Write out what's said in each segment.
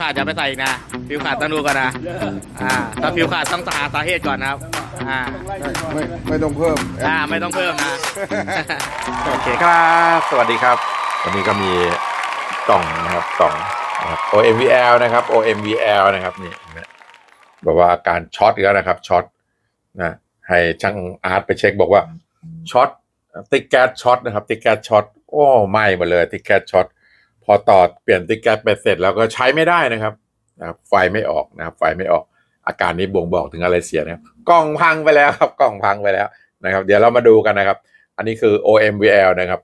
ขาดจะไปใส่อีกนะฟิวขาดต้องดูก่อนนะอ่าถ้าฟิวขาดต้องหาสาเหตุก่อนนะครับอ่าไม่ไม่ต้องเพิ่มอ่าไม่ต้องเพิ่มนะโอเคครับ สวัสดีครับ วันนี้ก็มีกล่องนะครับกล่องนะครับ OMVL นะครับ OMVL นะครับนี่เห็นไหมบอกว่าอาการช็อตอีกแล้วนะครับช็อตนะให้ช่างอาร์ตไปเช็คบอกว่าช็อตติ๊กแก๊สช็อตนะครับติ๊กแก๊สช็อตโอ้ไหม้หมดเลยติ๊กแก๊สช็อต พอต่อเปลี่ยนติ๊กแก๊สไปเสร็จแล้วก็ใช้ไม่ได้นะครับนะครับไฟไม่ออกนะครับ ไฟไม่ออก อาการนี้บ่งบอกถึงอะไรเสียนะครับ กล่องพังไปแล้วครับ กล่องพังไปแล้วนะครับ เดี๋ยวเรามาดูกันนะครับ อันนี้คือ OMVL นะครับ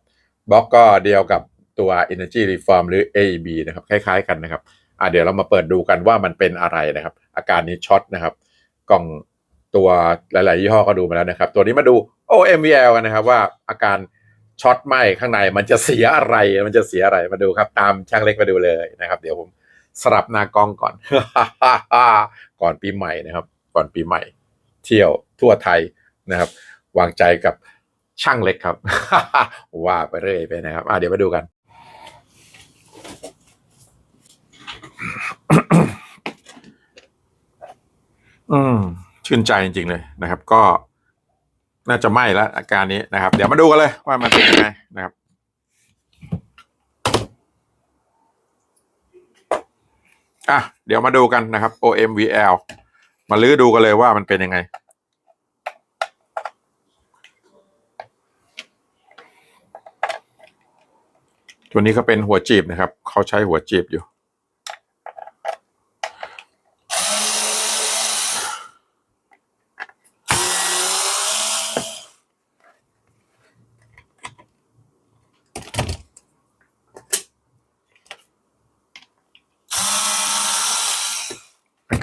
บล็อกก็เดียวกับตัว Energy Reform หรือ AEB นะครับ คล้าย ๆ กันนะครับอะเดี๋ยวเรามาเปิดดูกันว่ามันเป็นอะไรนะครับ อาการนี้ช็อตนะครับ กล่องตัวหลาย ๆ ยี่ห้อก็ดูมาแล้วนะครับ ตัวนี้มาดู OMVL กันนะครับว่าอาการ ช็อตไหมข้างในมันจะเสียอะไร มันจะเสียอะไรมาดูครับ ตามช่างเล็กมาดูเลยนะครับ เดี๋ยวผมสลับหน้ากล้องก่อน ก่อนปีใหม่นะครับ ก่อนปีใหม่ เที่ยวทั่วไทยนะครับ วางใจกับช่างเล็กครับ ว่าไปเรื่อยไปนะครับอะเดี๋ยวมาดูกัน อืมชื่นใจจริง ๆ เลยนะครับ ก็ น่าจะไหม้แล้วอาการนี้นะครับ เดี๋ยวมาดูกันเลยว่ามันเป็นยังไงนะครับอะเดี๋ยวมาดูกันนะครับ OMVL มาลื้อดูกันเลยว่ามันเป็นยังไง ตัวนี้ก็เป็นหัวจีบนะครับ เขาใช้หัวจีบอยู่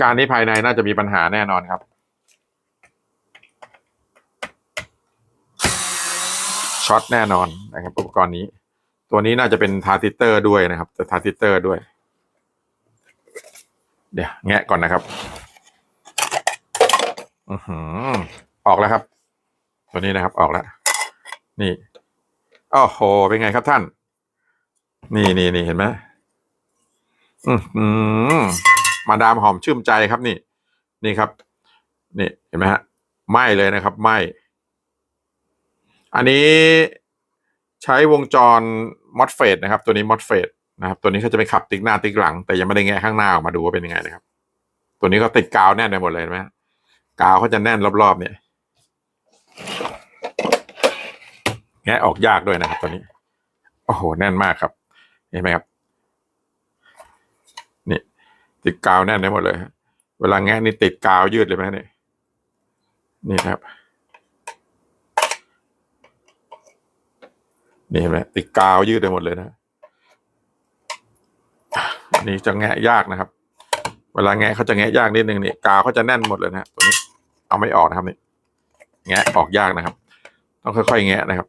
การนี้ภายในน่าจะมีปัญหาแน่นอนครับช็อตแน่นอนนะครับอุปกรณ์นี้ ตัวนี้น่าจะเป็นทาร์ติเตอร์ด้วยนะครับแต่ทาร์ติเตอร์ด้วย เดี๋ยวแงะก่อนนะครับอือหือออกแล้วครับ ตัวนี้นะครับออกแล้ว นี่โอ้โหเป็นไงครับท่าน นี่นี่นี่เห็นไหมอือหือ มาดามหอมชื่นใจครับนี่ นี่ครับ นี่เห็นไหมฮะไหมเลยนะครับไหมอันนี้ใช้วงจรมอสเฟตนะครับ ตัวนี้มอสเฟตนะครับ ตัวนี้เขาจะไปขับติ๊กหน้าติ๊กหลัง แต่ยังไม่ได้แงะข้างหน้าออกมาดูว่าเป็นยังไงนะครับ ตัวนี้ก็ติดกาวแน่นไปหมดเลยเห็นไหมฮะกาวเขาจะแน่นรอบๆเนี่ยแงะออกยากด้วยนะครับตัวนี้ โอ้โห แน่นมากครับ เห็นไหมครับ ติดกาวแน่นไปหมดเลยฮะเวลาแงะนี่ติดกาวยืดเลยไหมเนี่ยนี่ครับ นี่เห็นไหมติดกาวยืดไปหมดเลยนะอันนี้จะแงะยากนะครับ เวลาแงะเขาจะแงะยากนิดนึงนี่กาวเขาจะแน่นหมดเลยนะตัวนี้ เอาไม่ออกนะครับนี่แงะออกยากนะครับ ต้องค่อยๆแงะนะครับ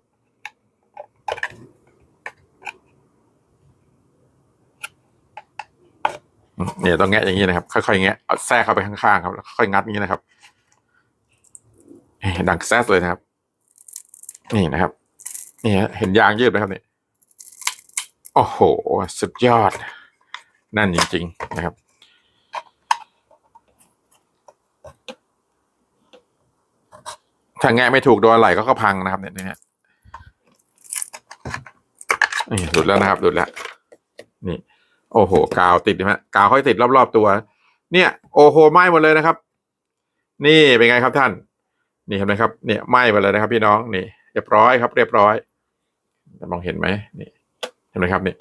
เนี่ยต้องแงะอย่างนี้นะครับ ค่อยๆแงะเอาแทรกเข้าไปข้างๆครับแล้วค่อยงัดอย่างนี้นะครับดังแซสเลยนะครับ นี่นะครับนี่ฮะเห็นยางยืดไหมครับเนี่ยโอ้โห สุดยอด นั่นจริง ๆ นะครับ ถ้าแงะไม่ถูกโดนไหลก็ก็พังนะครับ เนี่ยเนี่ยนี่หลุดแล้วนะครับหลุดแล้ว นี่ โอ้โห กาวติดไหมกาวค่อยติดรอบๆตัว เนี่ย โอ้โหไหม้หมดเลยนะครับ นี่เป็นไงครับท่าน นี่เห็นไหมครับ เนี่ยไหม้หมดเลยนะครับ พี่น้องนี่เรียบร้อยครับ เรียบร้อยจะมองเห็นไหมนี่เห็นไหมครับนี่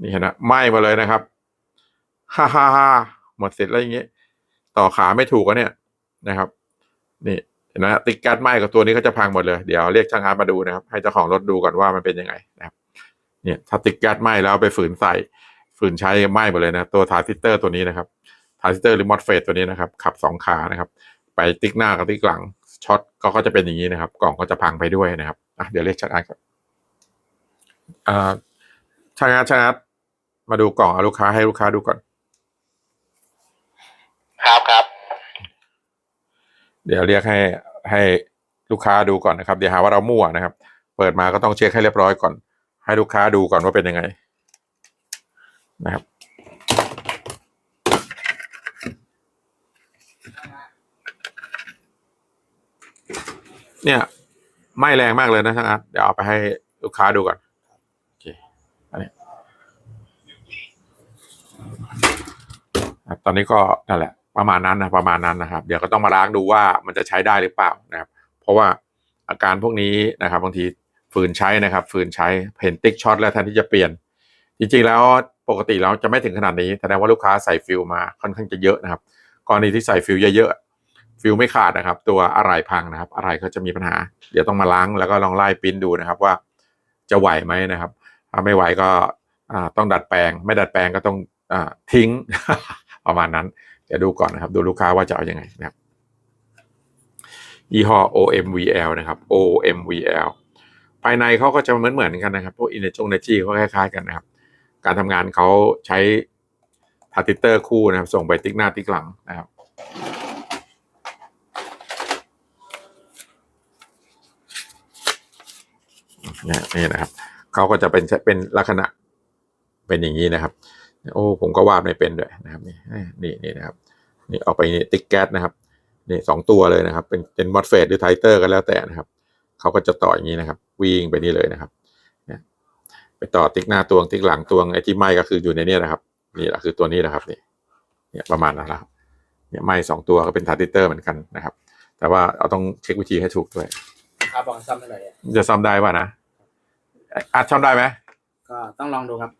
นี่เห็นนะไหม้หมาเลยนะครับฮ่าฮ่าฮ่าหมดเสร็จแล้วอย่างเงี้ยต่อขาไม่ถูกอะเนี่ยนะครับ นี่เห็นไหมติ๊กแก๊สไหม้กับตัวนี้ก็จะพังหมดเลยเดี๋ยวเรียกช่างอาร์ตมาดูนะครับ ให้เจ้าของรถดูก่อนว่ามันเป็นยังไงนะครับ เนี่ยถ้าติ๊กแก๊สไหม้แล้วไปฝืนใส่ ฝืนใช้ไหม้หมดเลยนะ ตัวทาร์ซิสเตอร์ตัวนี้นะครับทาร์ซิสเตอร์หรือมอสเฟตตัวนี้นะครับ ขับสองขานะครับ ไปติ๊กหน้ากับติ๊กหลังช็อตก็ก็จะเป็นอย่างนี้นะครับ กล่องก็จะพังไปด้วยนะครับอะเดี๋ยวเรียกช่างอาร์ตครับอ่าช่างอาร์ตช่างอาร์ตมาดูกล่องเอาลูกค้าให้ลูกค้าดูก่อน ครับครับ เดี๋ยวเรียกให้ให้ลูกค้าดูก่อนนะครับ เดี๋ยวหาว่าเรามั่วนะครับ เปิดมาก็ต้องเช็คให้เรียบร้อยก่อน ให้ลูกค้าดูก่อนว่าเป็นยังไง นะครับ เนี่ยไม่แรงมากเลยนะช่างอาร์ตเดี๋ยวเอาไปให้ลูกค้าดูก่อนโอเคอันนี้ตอนนี้ก็นั่นแหละ ประมาณนั้นนะประมาณนั้นนะครับ เดี๋ยวก็ต้องมาล้างดูว่ามันจะใช้ได้หรือเปล่านะครับ เพราะว่าอาการพวกนี้นะครับบางทีฝืนใช้นะครับ ฝืนใช้เพนติกช็อตแล้วแทนที่จะเปลี่ยน จริงๆแล้ว ปกติแล้วจะไม่ถึงขนาดนี้แสดงว่าลูกค้าใส่ฟิลมาค่อนข้างจะเยอะนะครับกรณีที่ใส่ฟิลเยอะๆฟิลไม่ขาดนะครับ ตัวอะไรพังนะครับ อะไรก็จะมีปัญหา เดี๋ยวต้องมาล้างแล้วก็ลองไล่ปริ้นดูนะครับว่าจะไหวไหมนะครับถ้าไม่ไหวก็ต้องดัดแปลง ไม่ดัดแปลงก็ต้องอทิ้งประมาณนั้น เดี๋ยวดูก่อนนะครับ ดูลูกค้าว่าจะเอาอยัางไงนะครับยี่ห้อ OMVL นะครับ OMVL ภายในเขาก็จะเหมือนเหมือนๆกันนะครับ พวกอินเนจงเนจีเขาคล้ายๆกันนะครับ การทำงานเขาใช้ทาร์ติเตอร์คู่นะครับ ส่งไปติ๊กหน้าติ๊กหลังนะครับนี่นะครับเขาก็จะเป็นเป็นลักษณะเป็นอย่างนี้นะครับ โอ้ผมก็วาดไม่เป็นด้วยนะครับนี่นี่นี่นะครับ นี่ออกไปนี่ติ๊กแก๊สนะครับนี่สองตัวเลยนะครับ เป็นเป็นมอสเฟตหรือไทเตอร์ก็แล้วแต่นะครับเขาก็จะต่ออย่างนี้นะครับ วิ่งไปนี่เลยนะครับ ไปต่อติ๊กหน้าตวงติ๊กหลังตวงไอ้ที่ไหมก็คืออยู่ในนี้นะครับ นี่แหละคือตัวนี้นะครับนี่เนี่ยประมาณนั้นนะครับเนี่ยไหมสองตัวก็เป็นทาร์ติเตอร์เหมือนกันนะครับ แต่ว่าเราต้องเช็ควิธีให้ถูกด้วยครับบอกซ้ำหน่อยจะซ่อมได้ป่ะนะอาจซ่อมได้ไหมก็ต้องลองดูครับ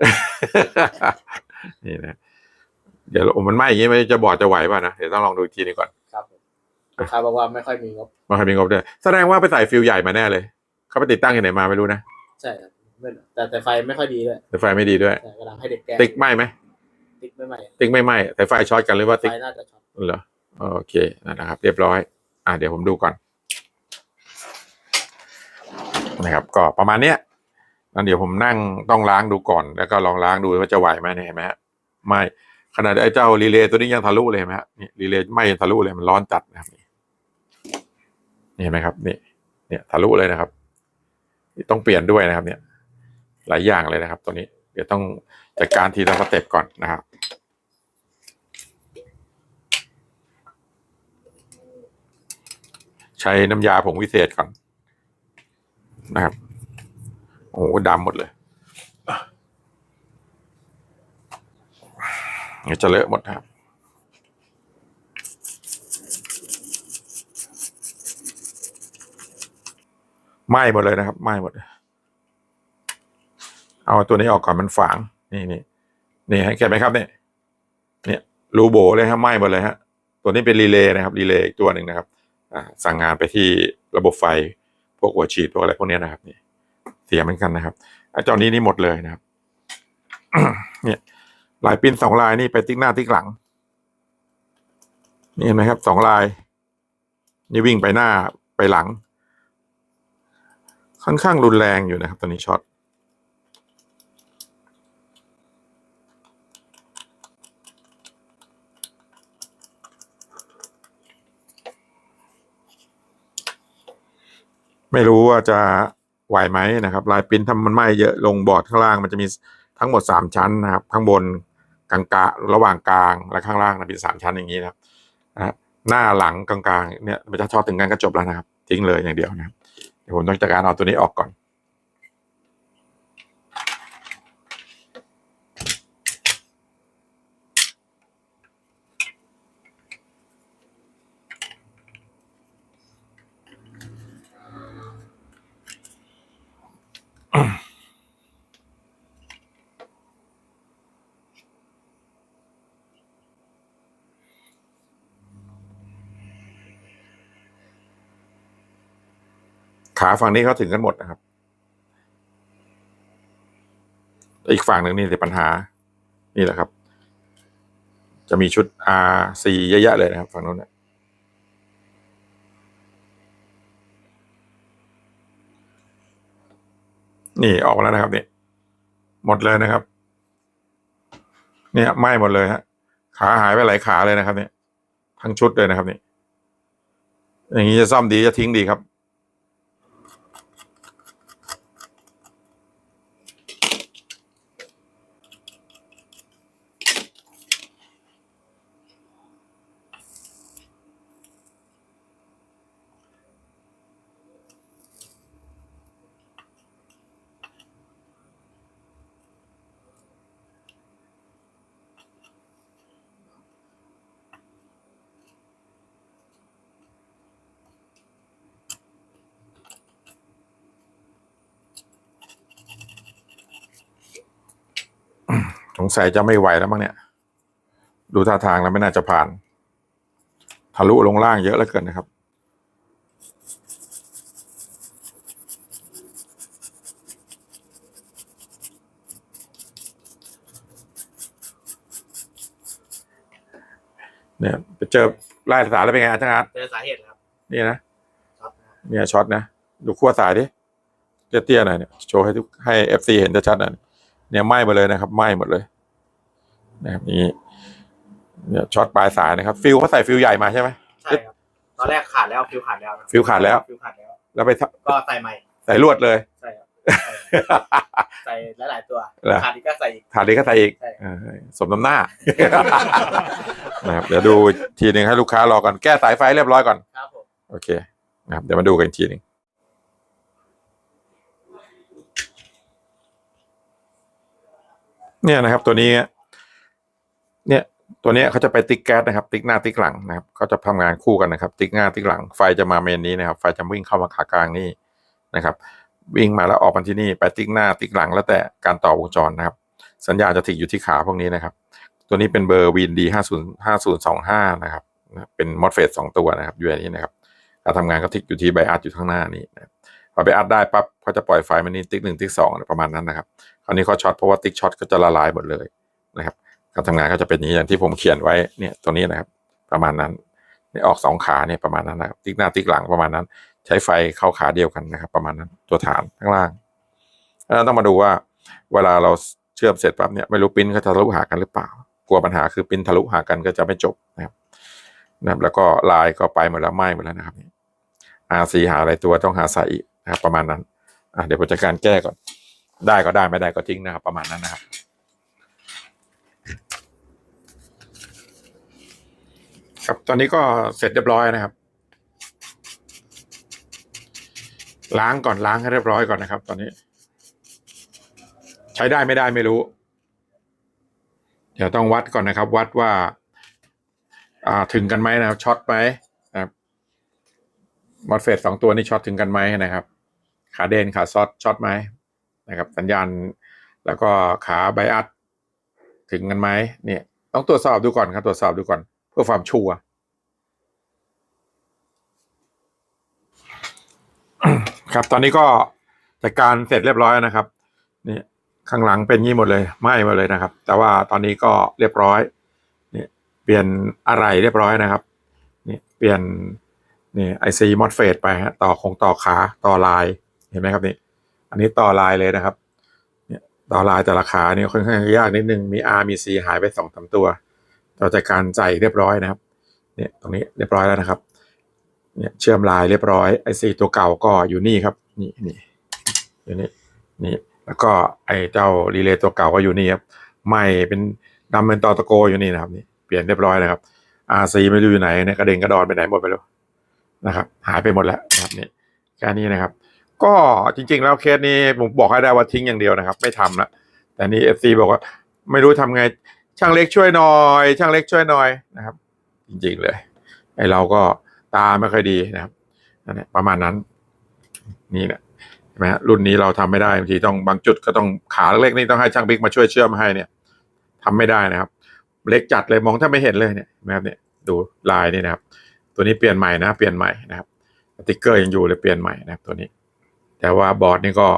นี่นะเดี๋ยวมันไหม้อย่างนี้ไม่จะบอดจะไหวป่ะนะเดี๋ยวต้องลองดูอีกทีนึงก่อนครับลูกค้าบอกว่าไม่ค่อยมีงบมาใครมีงบด้วยแสดงว่าไปใส่ฟิลใหญ่มาแน่เลย เขาไปติดตั้งที่ไหนมาไม่รู้นะใช่ครับไม่ แต่แต่ไฟไม่ค่อยดีด้วยแต่ไฟไม่ดีด้วยแต่กำลังให้เด็กแก้ติ๊กไหม้ไหมติ๊กไม่ใหม่ติ๊กไม่ไหม้แต่ไฟช็อตกันหรือว่าไฟติ๊กน่าจะช็อตเหรอโอเคนะครับ เรียบร้อย อะเดี๋ยวผมดูก่อน นะครับ ก็ประมาณเนี้ยงั้นเดี๋ยวผมนั่งต้องล้างดูก่อน แล้วก็ลองล้างดูว่าจะไหวไหมเนี่ยเห็นไหมฮะไม่ขนาดไอ้เจ้ารีเลย์ตัวนี้ยังทะลุเลยเห็นไหมฮะนี่รีเลย์ไม่ยังทะลุเลยมันร้อนจัดนะครับนี่นี่เห็นไหมครับนี่เนี่ยทะลุเลยนะครับนี่ต้องเปลี่ยนด้วยนะครับเนี่ย หลายอย่างเลยนะครับ ตัวนี้ เดี๋ยวต้องจัดการทีละสเต็ปก่อนนะครับใช้น้ำยาผงวิเศษก่อนนะครับ โอ้โหดำหมดเลยเดี๋ยวจะเลอะหมดครับไหม้หมดเลยนะครับไหม้หมดเลย เอาตัวนี้ออกก่อนมันฝาง นี่นี่นี่เห็นไหมครับเนี่ยเนี่ยรูโบเลยครับไหม้หมดเลยฮะตัวนี้เป็นรีเลย์นะครับรีเลย์ตัวหนึ่งนะครับสั่งงานไปที่ระบบไฟพวกหัวฉีดพวกอะไรพวกเนี้ยนะครับนี่เสียเหมือนกันนะครับไอ้เจ้านี้นี่หมดเลยนะครับเนี่ยลายปิ้นสองลายนี่ไปติ๊กหน้าติ๊กหลังนี่เห็นไหมครับสองลาย นี่วิ่งไปหน้าไปหลัง ค่อนข้างรุนแรงอยู่นะครับ ตอนนี้ช็อต ไม่รู้ว่าจะไหวไหมนะครับ ลายปิ้นถ้ามันไหม้เยอะลงบอร์ดข้างล่างมันจะมีทั้งหมดสามชั้นนะครับ ข้างบนกลางกะระหว่างกลางและข้างล่างนะเป็นสามชั้นอย่างนี้นะครับนะฮะหน้าหลังกลางๆเนี่ยมันจะทอดถึงกันก็จบแล้วนะครับ ทิ้งเลยอย่างเดียวนะครับเดี๋ยวผมต้องจัดการเอาตัวนี้ออกก่อนาฝั่งนี้เขาถึงกันหมดนะครับ อีกฝั่งหนึ่งนี่เป็นปัญหา นี่แหละครับ จะมีชุด R4 เยอะแยะเลยนะครับ ฝั่งนู้นเนี่ยนี่ออกมาแล้วนะครับนี่หมดเลยนะครับ เนี่ยไหม้หมดเลยฮะ ขาหายไปหลายขาเลยนะครับ เนี่ย ทั้งชุดเลยนะครับนี่อย่างนี้จะซ่อมดีจะทิ้งดีครับ สงสัยจะไม่ไหวแล้วมั้งเนี่ย ดูท่าทางแล้วไม่น่าจะผ่าน ทะลุลงล่างเยอะเหลือเกินนะครับ เนี่ยไปเจอไล่สายแล้วเป็นไงอาจารย์เจอสาเหตุครับ นี่นะช็อตนะเนี่ยช็อตนะ ดูขั้วสายดิเตี้ยๆหน่อยเนี่ย โชว์ให้ทุกให้เอฟซีเห็นชัดๆหน่อย เนี่ยไหม้หมดเลยนะครับไหม้หมดเลยนะครับนี่เนี่ยช็อตปลายสายนะครับ ฟิวเขาใส่ฟิวใหญ่มาใช่ไหมใช่ครับตอนแรกขาดแล้วฟิวขาดแล้วนะฟิวขาดแล้ว ฟิวขาดแล้ว แล้วไปทก็ใส่ใหม่ใส่ลวดเลยใช่ครับใส่หลายๆตัวเหรอขาดอีกก็ใส่อีกถาดนี้ก็ใส่อีกใช่เออสมน้ำหน้านะครับเดี๋ยวดูทีหนึ่งให้ลูกค้ารอก่อนแก้สายไฟเรียบร้อยก่อนครับผมโอเคนะครับเดี๋ยวมาดูกันอีกทีหนึ่ง เนี่ยนะครับตัวนี้เนี่ยตัวนี้เขาจะไปติ๊กแก๊สนะครับ ติ๊กหน้าติ๊กหลังนะครับเขาจะทำงานคู่กันนะครับ ติ๊กหน้าติ๊กหลัง ไฟจะมาเมนนี้นะครับ ไฟจะวิ่งเข้ามาขากลางนี่นะครับ วิ่งมาแล้วออกมาที่นี่ไปติ๊กหน้าติ๊กหลังแล้วแต่การต่อวงจรนะครับ สัญญาณจะติดอยู่ที่ขาพวกนี้นะครับ ตัวนี้เป็นเบอร์วินดีห้าศูนย์ห้าศูนย์สองห้านะครับ เป็นมอสเฟตสองตัวนะครับอยู่ในนี้นะครับการทำงานก็ทิกอยู่ที่ไบอัดอยู่ข้างหน้านี้นะครับพอไบอัดได้ปั๊บเขาจะปล่อยไฟมันนี่ติ๊กหนึ่งติ๊กสองประมาณนั้นนะครับ คราวนี้เขาช็อตเพราะว่าติ๊กช็อตก็จะละลายหมดเลยนะครับ การทำงานก็จะเป็นอย่างนี้อย่างที่ผมเขียนไว้เนี่ยตรงนี้นะครับ ประมาณนั้นนี่ออกสองขาเนี่ยประมาณนั้นนะครับติ๊กหน้าติ๊กหลังประมาณนั้น ใช้ไฟเข้าขาเดียวกันนะครับ ประมาณนั้นตัวฐานข้างล่างแล้วต้องมาดูว่าเวลาเราเชื่อมเสร็จปั๊บเนี่ยไม่รู้ปิ้นเขาจะทะลุหากันหรือเปล่า กลัวปัญหาคือปิ้นทะลุหากันก็จะไม่จบนะครับนะครับแล้วก็ลายก็ไปหมดแล้วไหม้หมดแล้วนะครับนี่ RC หาอะไรตัวต้องหาใส่อีกนะครับประมาณนั้นอะเดี๋ยวผมจัดการแก้ก่อน ได้ก็ได้ไม่ได้ก็ทิ้งนะครับ ประมาณนั้นนะครับครับตอนนี้ก็เสร็จเรียบร้อยนะครับ ล้างก่อนล้างให้เรียบร้อยก่อนนะครับ ตอนนี้ ใช้ได้ไม่ได้ไม่รู้ เดี๋ยวต้องวัดก่อนนะครับ วัดว่า อ่าถึงกันไหมนะครับช็อตไหมนะครับมอสเฟตสองตัวนี้ช็อตถึงกันไหมนะครับ ขาเดนขาซอตช็อตไหม นะครับ สัญญาณ แล้วก็ขาไบอัดถึงกันไหมเนี่ยต้องตรวจสอบดูก่อนครับ ตรวจสอบดูก่อน เพื่อความชัวร์ครับ ตอนนี้ก็จัดการเสร็จเรียบร้อยนะครับนี่ข้างหลังเป็นงี้หมดเลยไหม้หมดเลยนะครับ แต่ว่าตอนนี้ก็เรียบร้อยนี่เปลี่ยนอะไรเรียบร้อยนะครับนี่เปลี่ยนนี่ไอซีมอสเฟตไปฮะต่อคงต่อขาต่อลายเห็นไหมครับนี่ อันนี้ต่อลายเลยนะครับ เนี่ยต่อลายแต่ละขาเนี่ยค่อนข้างยากนิดนึงมี R มี C หายไปสองสามตัวเราจัดการใส่เรียบร้อยนะครับ เนี่ยตรงนี้เรียบร้อยแล้วนะครับ เนี่ยเชื่อมลายเรียบร้อยไอซีตัวเก่าก็อยู่นี่ครับ นี่นี่อยู่นี่นี่แล้วก็ไอเจ้ารีเลย์ตัวเก่าก็อยู่นี่ครับใหม่เป็นดำเป็นตอตะโกอยู่นี่นะครับนี่เปลี่ยนเรียบร้อยนะครับ RC ไม่รู้อยู่ไหนเนี่ยกระเด็นกระดอนไปไหนหมดไปแล้วนะครับ หายไปหมดแล้วนะครับนี่แค่นี้นะครับ ก็จริงๆแล้วเคสนี้ผมบอกให้ได้ว่าทิ้งอย่างเดียวนะครับ ไม่ทำละแต่นี่ FC บอกว่า ไม่รู้ทำไง ช่างเล็กช่วยหน่อย ช่างเล็กช่วยหน่อยนะครับ จริงๆเลยไอเราก็ตาไม่ค่อยดีนะครับนั่นแหละประมาณนั้น นี่แหละใช่ไหมฮะรุ่นนี้เราทำไม่ได้บางทีต้องบางจุดก็ต้องขาเล็กๆนี่ต้องให้ช่างบิ๊กมาช่วยเชื่อมให้เนี่ยทำไม่ได้นะครับ เล็กจัดเลยมองถ้าไม่เห็นเลยเนี่ยนะครับเนี่ยดูลายนี่นะครับ ตัวนี้เปลี่ยนใหม่นะ เปลี่ยนใหม่นะครับติ๊กเกอร์ยังอยู่เลยเปลี่ยนใหม่นะครับตัวนี้ แต่ว่าบอร์ดนี่ก็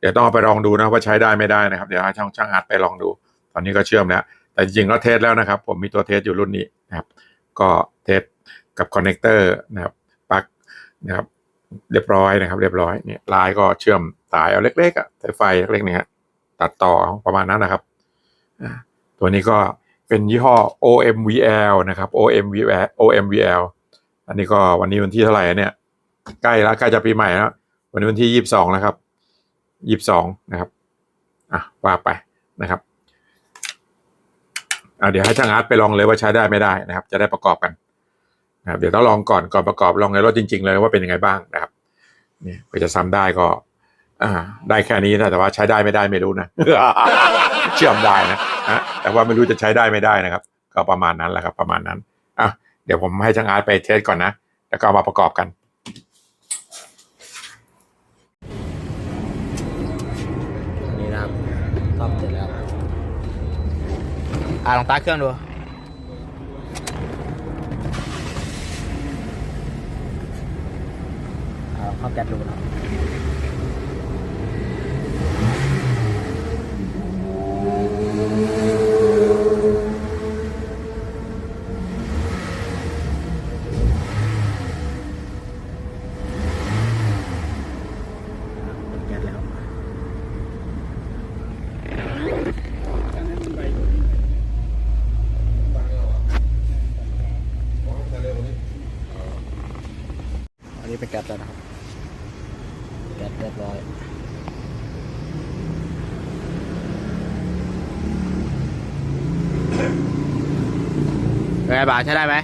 เดี๋ยวต้องไปลองดูนะว่าใช้ได้ไม่ได้นะครับ เดี๋ยวให้ช่างช่างอาร์ตไปลองดู ตอนนี้ก็เชื่อมแล้ว แต่จริงๆแล้วเทสแล้วนะครับ ผมมีตัวเทสอยู่รุ่นนี้นะครับ ก็เทสกับคอนเนคเตอร์นะครับปลั๊กนะครับเรียบร้อยนะครับ เรียบร้อยเนี่ยลายก็เชื่อมสายเอาเล็กๆอะสายไฟเล็กๆเนี่ยตัดต่อประมาณนั้นนะครับตัวนี้ก็เป็นยี่ห้อ OMVL นะครับ OMVL OMVL อันนี้ก็วันนี้วันที่เท่าไหร่เนี่ย ใกล้แล้วใกล้จะปีใหม่แล้ว วันนี้วันที่ยี่สิบสองแล้วครับยี่สิบสองนะครับอะว่าไปนะครับอะเดี๋ยวให้ช่างอาร์ตไปลองเลยว่าใช้ได้ไม่ได้นะครับ จะได้ประกอบกันนะครับเดี๋ยวต้องลองก่อนก่อนประกอบลองในรถจริง ๆ เลยว่าเป็นยังไงบ้างนะครับนี่เพื่อจะซ้ำได้ก็อ่าได้แค่นี้นะแต่ว่าใช้ได้ไม่ได้ไม่รู้นะเชื่อมได้นะฮะแต่ว่าไม่รู้จะใช้ได้ไม่ได้นะครับ ก็ประมาณนั้นแหละครับ ประมาณนั้นอะเดี๋ยวผมให้ช่างอาร์ตไปเทสก่อนนะ แล้วก็มาประกอบกัน นี่นะครับ ซ่อมเสร็จแล้ว อ่าลองตาเครื่องดูเข้าแก๊สดูนะ ก๊สแล้วนะครับแก๊สเรียบร้อยเป็นไงบ่าวใช้ได้ไหม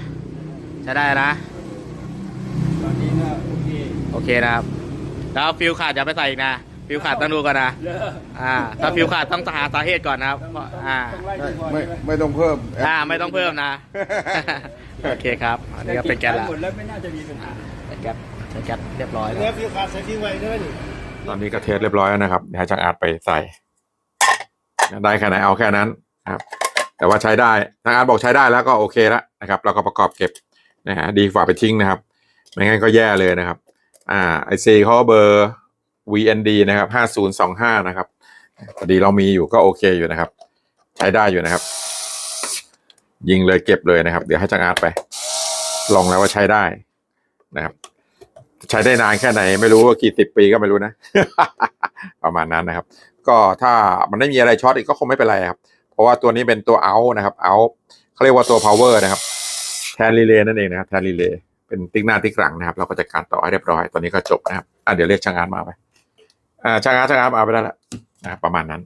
ใช้ได้นะ ตอนนี้ก็โอเคโอเคนะครับ แล้วฟิวขาดอย่าไปใส่อีกนะ ฟิวขาดต้องดูก่อนนะ เลิกอ่า ถ้าฟิวขาดต้องหาสาเหตุก่อนนะครับเพราะอ่า ต้องไล่ก่อนไม่ไม่ต้องเพิ่ม อ่า ไม่ต้องเพิ่มนะ โอเคครับ อันนี้ก็เป็นแก๊สแล้วหมดแล้วไม่น่าจะมีปัญหาเป็น แก๊สเป็นแก๊สเรียบร้อยแล้วแล้วฟิวขาดใส่ฟิวไว้ด้วยนี่ตอนนี้ก็เทสเรียบร้อยแล้วนะครับเดี๋ยวให้ช่างอาร์ตไปใส่ ได้แค่ไหนเอาแค่นั้นนะครับ แต่ว่าใช้ได้ทางอาร์ตบอกใช้ได้แล้วก็โอเคแล้วนะครับ เราก็ประกอบเก็บนะฮะดีกว่าไปทิ้งนะครับ ไม่งั้นก็แย่เลยนะครับ อ่าไอซีเขาเบอร์ VND นะครับห้าศูนย์สองห้านะครับพอดีเรามีอยู่ก็โอเคอยู่นะครับ ใช้ได้อยู่นะครับ ยิงเลยเก็บเลยนะครับ เดี๋ยวให้จังอาร์ตไป ลองแล้วว่าใช้ได้นะครับ ใช้ได้นานแค่ไหน ไม่รู้ว่ากี่สิบปีก็ไม่รู้นะ ประมาณนั้นนะครับ ก็ถ้ามันไม่มีอะไรช็อตอีกก็คงไม่เป็นไรครับ เพราะว่าตัวนี้เป็นตัวเอานะครับเอาเขาเรียกว่าตัว power นะครับแทนรีเลย์นั่นเองนะครับแทนรีเลย์เป็นติ๊กหน้าติ๊กหลังนะครับ เราก็จะการต่อให้เรียบร้อยตอนนี้ก็จบนะครับอะเดี๋ยวเรียกช่างงานมาไปอ่าช่างงานช่างงานมาเอาไปได้แล้วนะครับประมาณนั้น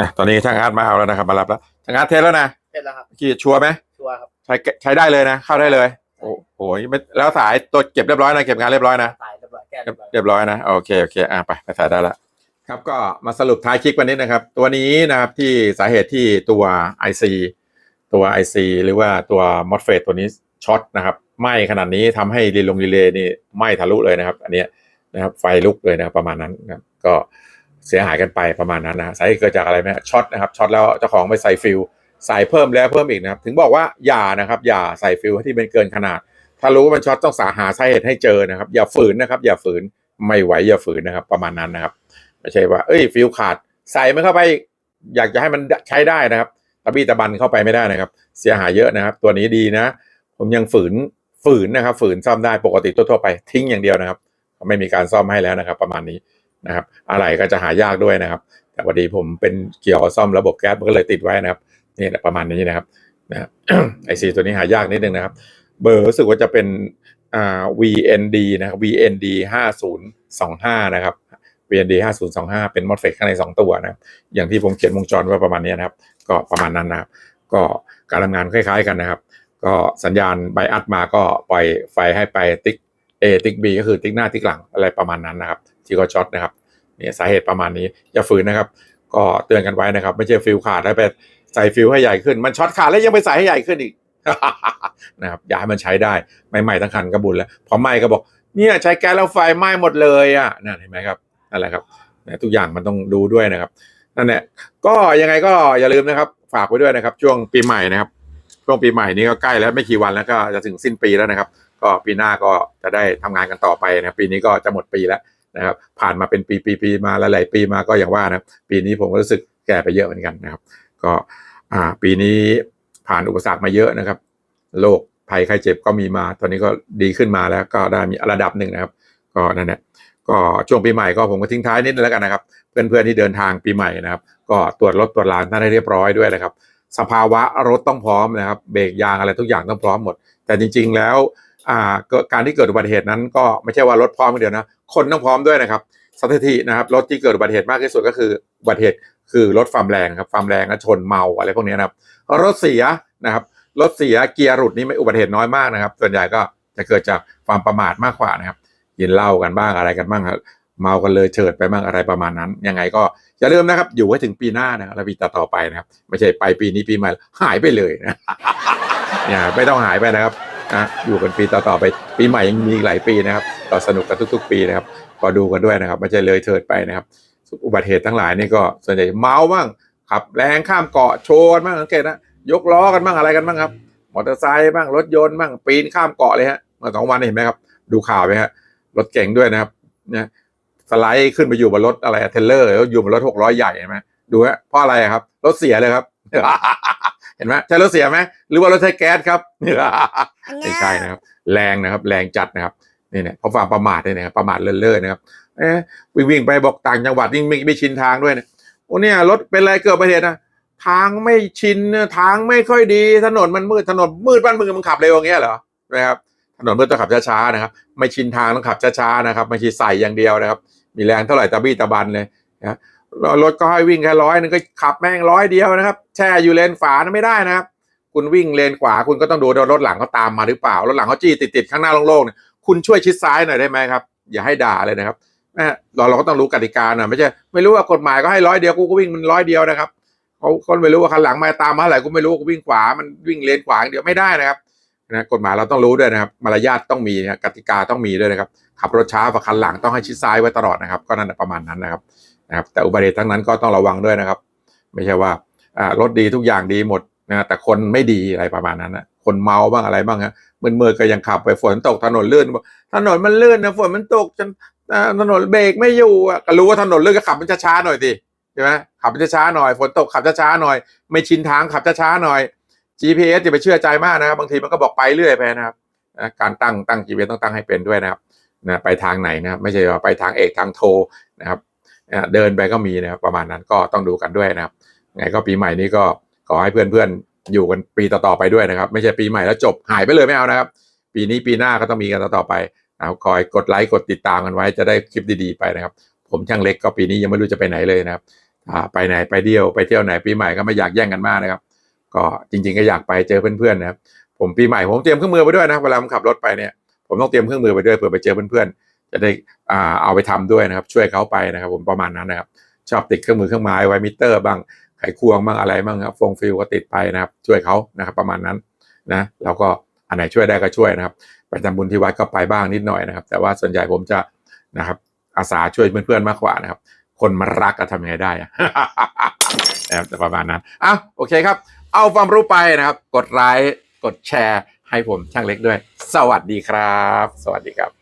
อะตอนนี้ช่างงานมาเอาแล้วนะครับ มารับแล้วช่างงานเทสแล้วนะเสร็จแล้วครับกี่ชัวร์ไหมชัวร์ครับ ใช้ใช้ได้เลยนะ เข้าได้เลย โอ้โหไม่แล้วสายตัวเก็บเรียบร้อยนะเก็บงานเรียบร้อยนะตายเรียบร้อยแก้เรียบเรียบร้อยนะโอเคโอเคอะไปไปถ่ายได้ละครับก็มาสรุปท้ายคลิปวันนี้นะครับ ตัวนี้นะครับที่สาเหตุที่ตัว IC ตัว IC หรือว่าตัว MOSFET ตัวนี้ช็อตนะครับไหม้ขนาดนี้ทำให้รีลงรีเลย์นี่ไหม้ทะลุเลยนะครับ อันเนี้ยนะครับไฟลุกเลยนะครับประมาณนั้นนะครับก็เสียหายกันไปประมาณนั้นนะสาเหตุเกิดจากอะไรไหมช็อตนะครับช็อตแล้วเจ้าของไปใส่ฟิล ใส่เพิ่มแล้วเพิ่มอีกนะครับ ถึงบอกว่าอย่านะครับอย่าใส่ฟิลที่เป็นเกินขนาด ถ้ารู้ว่ามันช็อตต้องสาหาสาเหตุให้เจอนะครับ อย่าฝืนนะครับ อย่าฝืนไม่ไหวอย่าฝืนนะครับ ประมาณนั้นนะครับไม่ใช่ว่า เอ้ยฟิลขาด ใส่มันเข้าไป อยากจะให้มันใช้ได้นะครับตะบี้ตะบันเข้าไปไม่ได้นะครับ เสียหายเยอะนะครับ ตัวนี้ดีนะ ผมยังฝืนฝืนนะครับ ฝืนซ่อมได้ปกติทั่วๆไปทิ้งอย่างเดียวนะครับ ไม่มีการซ่อมให้แล้วนะครับ ประมาณนี้นะครับ อะไรก็จะหายากด้วยนะครับ แต่พอดีผมเป็นเกี่ยวกับซ่อมระบบแก๊สมันก็เลยติดไว้นะครับ นี่แหละประมาณนี้นะครับนะไอซีตัวนี้หายากนิดนึงนะครับ เบอร์รู้สึกว่าจะเป็นอ่า VND นะครับ VND 5025นะครับ VND 5025เป็นมอสเฟตข้างใน2ตัวนะครับอย่างที่ผมเขียนวงจรไว่าประมาณนี้นะครับ ก็ประมาณนั้นนะครับ ก็การทำงานคล้าย ๆกันนะครับ ก็สัญญาณไบอัดมาก็ปล่อยไฟให้ไปติ๊ก A ติ๊ก B ก็คือติ๊กหน้าติ๊กหลังอะไรประมาณนั้นนะครับ ที่เขาช็อตนะครับเนี่ยสาเหตุประมาณนี้อย่าฝืนนะครับ ก็เตือนกันไว้นะครับ ไม่ใช่ฟิลขาดแล้วไป ใส่ฟิลให้ใหญ่ขึ้น มันช็อตขาดแล้วยังไปใส่ให้ใหญ่ขึ้นอีกนะครับอย่าให้มันใช้ได้ใหม่ๆทั้งคันก็บุญแล้วพอไหม้ก็บอก เนี่ยใช้แก๊สแล้วไฟไหม้หมดเลยอะนั่นเห็นไหมครับนั่นแหละครับทุกอย่างมันต้องดูด้วยนะครับนั่นแหละก็ยังไงก็อย่าลืมนะครับ ฝากไว้ด้วยนะครับ ช่วงปีใหม่นะครับช่วงปีใหม่นี้ก็ใกล้แล้วไม่กี่วันแล้วก็จะถึงสิ้นปีแล้วนะครับ ก็ปีหน้าก็จะได้ทำงานกันต่อไปนะปีนี้ก็จะหมดปีแล้วนะครับ ผ่านมาเป็นปีปีปีมาหลายๆปีมาก็อย่างว่านะปีนี้ผมก็รู้สึกแก่ไปเยอะเหมือนกันนะครับ ก็ปีนี้ผ่านอุปสรรคมาเยอะนะครับโรคภัยไข้เจ็บก็มีมา ตอนนี้ก็ดีขึ้นมาแล้วก็ได้มีระดับหนึ่งนะครับ ก็นั่นแหละก็ช่วงปีใหม่ก็ผมก็ทิ้งท้ายนิดนึงแล้วกันนะครับ เพื่อนๆที่เดินทางปีใหม่นะครับ ก็ตรวจรถตรวจลานท่านให้เรียบร้อยด้วยนะครับ สภาวะรถต้องพร้อมนะครับเบรกยางอะไรทุกอย่างต้องพร้อมหมด แต่จริง ๆแล้วการที่เกิดอุบัติเหตุนั้นก็ไม่ใช่ว่ารถพร้อมเดียวนะคนต้องพร้อมด้วยนะครับสถิตินะครับรถที่เกิดอุบัติเหตุมากที่สุดก็คืออุบัติเหตุ คือรถความแรงครับความแรงและชนเมาอะไรพวกนี้นะครับรถเสียนะครับรถเสียเกียร์หลุดนี่ไม่อุบัติเหตุน้อยมากนะครับ ส่วนใหญ่ก็จะเกิดจากความประมาทมากกว่านะครับกินเหล้ากันบ้างอะไรกันบ้างครับเมากันเลยเฉิดไปบ้างอะไรประมาณนั้นยังไงก็อย่าลืมนะครับ อยู่ไว้ถึงปีหน้านะครับและปีต่อๆไปนะครับ ไม่ใช่ไปปีนี้ปีใหม่หายไปเลยนะอย่าไม่ต้องหายไปนะครับนะอยู่กันปีต่อๆไปปีใหม่ยังมีหลายปีนะครับก็สนุกกันทุก ๆ ปีนะครับก็ดูกันด้วยนะครับ ไม่ใช่เลยเถิดไปนะครับ อุบัติเหตุทั้งหลายนี่ก็ส่วนใหญ่เมาบ้างขับแรงข้ามเกาะโชว์กันบ้างสังเกตนะยกล้อกันบ้างอะไรกันบ้างครับ มอเตอร์ไซค์บ้างรถยนต์บ้างปีนข้ามเกาะเลยฮะเมื่อสองวันเห็นไหมครับ ดูข่าวไหมฮะรถเก่งด้วยนะครับเนี่ยสไลด์ขึ้นไปอยู่บนรถอะไรเทเลอร์แล้วอยู่บนรถหกร้อยใหญ่เห็นไหมดูฮะเพราะอะไรครับรถเสียเลยครับ เห็นไหมใช่รถเสียไหมหรือว่ารถใช้แก๊สครับไม่ใช่นะครับ แรงนะครับ แรงจัดนะครับนี่เนี่ยเพราะความประมาทเนี่ยนะครับประมาทเลินเล่อนะครับ เอ๊ะวิ่งวิ่งไปบอกต่างจังหวัดนี่ไม่ไม่ชินทางด้วยนะโอ้เนี่ยรถเป็นอะไรเกิดอุบัติเหตุนะทางไม่ชินทางไม่ค่อยดีถนนมันมืดถนนมืดบ้านมึงมึงขับเร็วอย่างเงี้ยเหรอนะครับถนนมืดต้องขับช้าๆนะครับ ไม่ชินทางต้องขับช้าๆนะครับไม่ใช่ใส่อย่างเดียวนะครับ มีแรงเท่าไหร่ตะบี้ตะบันเลยนะรถก็ให้วิ่งแค่ร้อยนึงก็ขับแม่งร้อยเดียวนะครับ แช่อยู่เลนฝานะไม่ได้นะครับ คุณวิ่งเลนขวาคุณก็ต้องดูรถหลังเขาตามมาหรือเปล่ารถหลังเขาจี้ติดๆข้างหน้าโล่งๆเนี่ยคุณช่วยชิดซ้ายหน่อยได้ไหมครับ อย่าให้ด่าเลยนะครับ แม่เราเราก็ต้องรู้กติกาหน่อยไม่ใช่ไม่รู้ว่ากฎหมายก็ให้ร้อยเดียวกูก็วิ่งมันร้อยเดียวนะครับเขาเขาไม่รู้ว่าคันหลังมาตามมาเท่าไรกูไม่รู้กูวิ่งขวามันวิ่งเลนขวาเดียวไม่ได้นะครับนะกฎหมายเราต้องรู้ด้วยนะครับ มารยาทต้องมีนะกติกาต้องมีด้วยนะครับขับรถช้าฝักคันหลังต้องให้ชิดซ้ายไว้ตลอดนะครับ ก็นั่นประมาณนั้นนะครับนะครับ แต่อุบัติเหตุทั้งนั้นก็ต้องระวังด้วยนะครับ ไม่ใช่ว่าอ่ารถดีทุกอย่างดีหมดนะแต่คนไม่ดีอะไรประมาณนั้นนะคนเมาบ้างอะไรบ้างฮะมืดๆก็ยังขับไปฝนตกถนนลื่นถนนมันลื่นนะฝนมันตกจน ถนนเบรกไม่อยู่อะก็รู้ว่าถนนลื่นก็ขับมันช้าๆหน่อยสิใช่ไหมขับมันช้าๆหน่อยฝนตกขับช้าๆหน่อย ไม่ชินทางขับช้าๆหน่อย GPS อย่าไปเชื่อใจมากนะครับบางทีมันก็บอกไปเรื่อยไปนะครับการตั้งตั้ง GPS ต้องตั้งให้เป็นด้วยนะครับนะไปทางไหนนะครับไม่ใช่ว่าไปทางเอกทางโทนะครับเดินไปก็มีนะครับประมาณนั้นก็ต้องดูกันด้วยนะครับไงก็ปีใหม่นี้ก็ขอให้เพื่อนๆอยู่กันปีต่อๆไปด้วยนะครับ ไม่ใช่ปีใหม่แล้วจบหายไปเลยไม่เอานะครับ ปีนี้ปีหน้าก็ต้องมีกันต่อๆไป นะครับคอยกดไลค์กดติดตามกันไว้จะได้คลิปดีๆไปนะครับ ผมช่างเล็กก็ปีนี้ยังไม่รู้จะไปไหนเลยนะครับไปไหนไปเที่ยวไปเที่ยวไหนปีใหม่ก็ไม่อยากแย่งกันมากนะครับ ก็จริง ๆ ก็อยากไปเจอเพื่อนๆนะครับ ผมปีใหม่ผมเตรียมเครื่องมือไปด้วยนะเวลาผมขับรถไปเนี่ยผมต้องเตรียมเครื่องมือไปด้วยเผื่อไปเจอเพื่อนๆจะได้อ่าเอาไปทำด้วยนะครับ ช่วยเขาไปนะครับ ผมประมาณนั้นนะครับ ชอบติดเครื่องมือเครื่องไม้ไว้มิเตอร์บ้างไขควงบ้างอะไรบ้างครับฟงฟิลก็ติดไปนะครับ ช่วยเขานะครับ ประมาณนั้นนะแล้วก็อันไหนช่วยได้ก็ช่วยนะครับ ไปทำบุญที่วัดก็ไปบ้างนิดหน่อยนะครับ แต่ว่าส่วนใหญ่ผมจะนะครับ อาสาช่วยเพื่อนๆมากกว่านะครับ คนมารักก็ทำยังไงได้อะนะครับแต่ประมาณนั้นอ้าวโอเคครับ เอาความรู้ไปนะครับ กดไลค์กดแชร์ ให้ผมช่างเล็กด้วย สวัสดีครับ สวัสดีครับ